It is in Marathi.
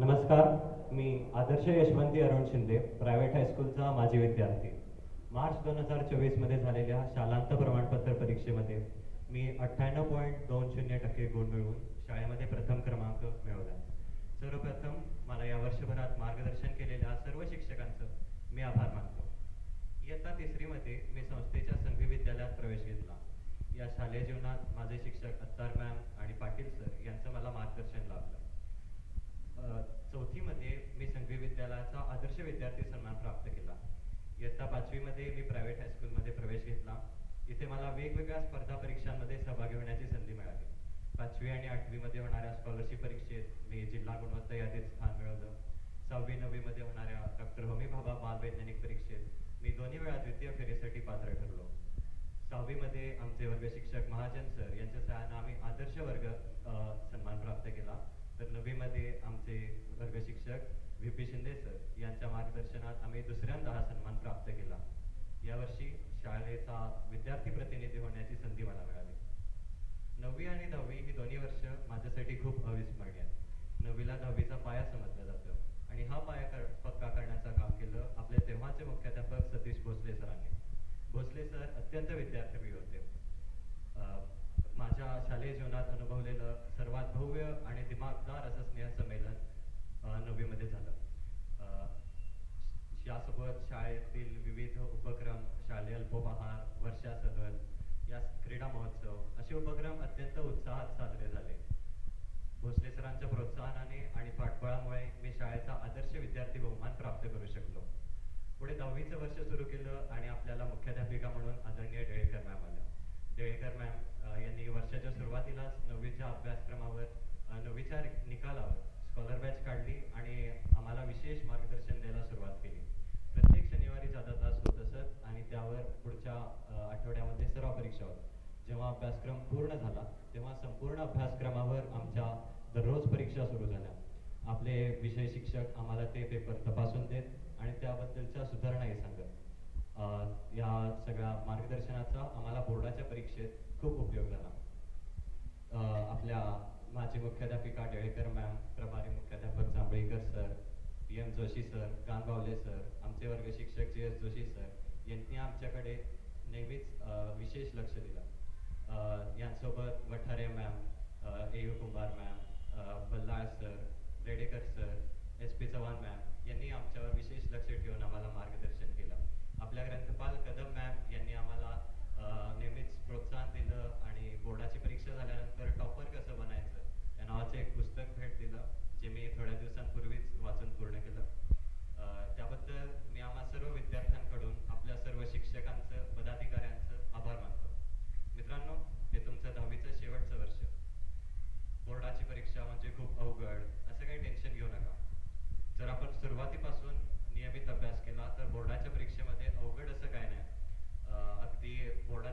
नमस्कार मी आदर्श यशवंती अरुण शिंदे प्रायव्हेट हायस्कूलचा माजी विद्यार्थी. मार्च दोन हजार चोवीसमध्ये झालेल्या शालांत प्रमाणपत्र परीक्षेमध्ये मी अठ्ठ्याण्णव पॉईंट दोन शून्य टक्के गुण मिळवून शाळेमध्ये प्रथम क्रमांक मिळवला. सर्वप्रथम मला या वर्षभरात मार्गदर्शन केलेल्या सर्व शिक्षकांचं मी आभार मानतो. इयत्ता तिसरीमध्ये मी संस्थेच्या संघी विद्यालयात प्रवेश घेतला. या शालेय जीवनात माझे शिक्षक अत्तार मॅम आणि पाटील सर यांचं मला मार्गदर्शन लाभलं अ, चौथीमध्ये मी संघवी विद्यालयाचा आदर्श विद्यार्थी सन्मान प्राप्त केला. इयत्ता पाचवीमध्ये मी प्रायव्हेट हायस्कूलमध्ये प्रवेश घेतला. इथे मला वेगवेगळ्या स्पर्धा परीक्षांमध्ये सहभागी होण्याची संधी मिळाली. पाचवी आणि आठवीमध्ये होणाऱ्या स्कॉलरशिप परीक्षेत मी जिल्हा गुणवत्ता यादीत स्थान मिळवलं. सहावी नववीमध्ये होणाऱ्या डॉक्टर होमी भाभा बाल वैज्ञानिक परीक्षेत मी दोन्ही वेळा द्वितीय फेरीसाठी पात्र ठरलो. सहावीमध्ये आमचे वर्ग शिक्षक महाजन सर यांच्या सहाय्यानं आम्ही आदर्श वर्ग सन्मान प्राप्त केला. तर नववीमध्ये आमचे वर्ग शिक्षक व्ही पी शिंदे सर यांच्या मार्गदर्शनात आम्ही दुसऱ्यांदा हा सन्मान प्राप्त केला. यावर्षी शाळेचा विद्यार्थी प्रतिनिधी होण्याची संधी मला मिळाली. नववी आणि दहावी ही दोन्ही वर्ष माझ्यासाठी खूप अविस्मरणीय. आहेत नववीला दहावीचा पाया समजला जातो आणि हा पाया कर, पक्का करण्याचं काम केलं आपले तेव्हाचे मुख्याध्यापक सतीश भोसले सरांनी. भोसले सर अत्यंत विद्यार्थी होते. अं, माझ्या शालेय जीवनात अनुभवलेलं सर्वात भव्य आणि दिमागदार असं स्नेह संमेलन अं, नववीमध्ये झालं अं, यासोबत शाळेतील विविध उपक्रम शालेय अल्पोपहार वर्षा सदन या क्रीडा महोत्सव असे उपक्रम अत्यंत उत्साहात साजरे झाले. भोसले सरांच्या प्रोत्साहनाने आणि पाठबळामुळे मी शाळेचा आदर्श विद्यार्थी बहुमान प्राप्त करू शकलो. पुढे दहावीचं वर्ष सुरू केलं आणि आपल्याला मुख्याध्यापिका म्हणून आदरणीय डेळेकर मॅम आल्या. डेळेकर मॅम यांनी वर्षाच्या सुरुवातीलाच नववीच्या अभ्यासक्रमावर नववीच्या निकालावर स्कॉलर बॅच काढली आणि आम्हाला विशेष मार्गदर्शन द्यायला सुरुवात केली. प्रत्येक तास होत असत आणि त्यावर पुढच्या आठवड्यामध्ये सराव परीक्षा होत जेव्हा अभ्यासक्रम पूर्ण झाला तेव्हा संपूर्ण अभ्यासक्रमावर आमच्या दररोज परीक्षा सुरू झाल्या. आपले विषय शिक्षक आम्हाला ते पेपर तपासून देत आणि त्याबद्दलच्या सुधारणाही सांगत. या सगळ्या मार्गदर्शनाचा आम्हाला बोर्डाच्या परीक्षेत खूप उपयोग झाला. आपल्या माजी मुख्याध्यापिका डेळेकर मॅम प्रभारी मुख्याध्यापक Jambhalikar sir P M Joshi sir Gangawale sir आमचे वर्ग शिक्षक जी एस जोशी सर यांनी आमच्याकडे नेहमीच विशेष लक्ष दिलं. यांसोबत Vathare ma'am A U Kumbhar ma'am Ballal sir Redekar sir S P Chavan ma'am यांनी आमच्यावर सुरुवातीपासून नियमित अभ्यास केला तर बोर्डाच्या परीक्षेमध्ये अवघड असं काय नाही. अगदी बोर्डा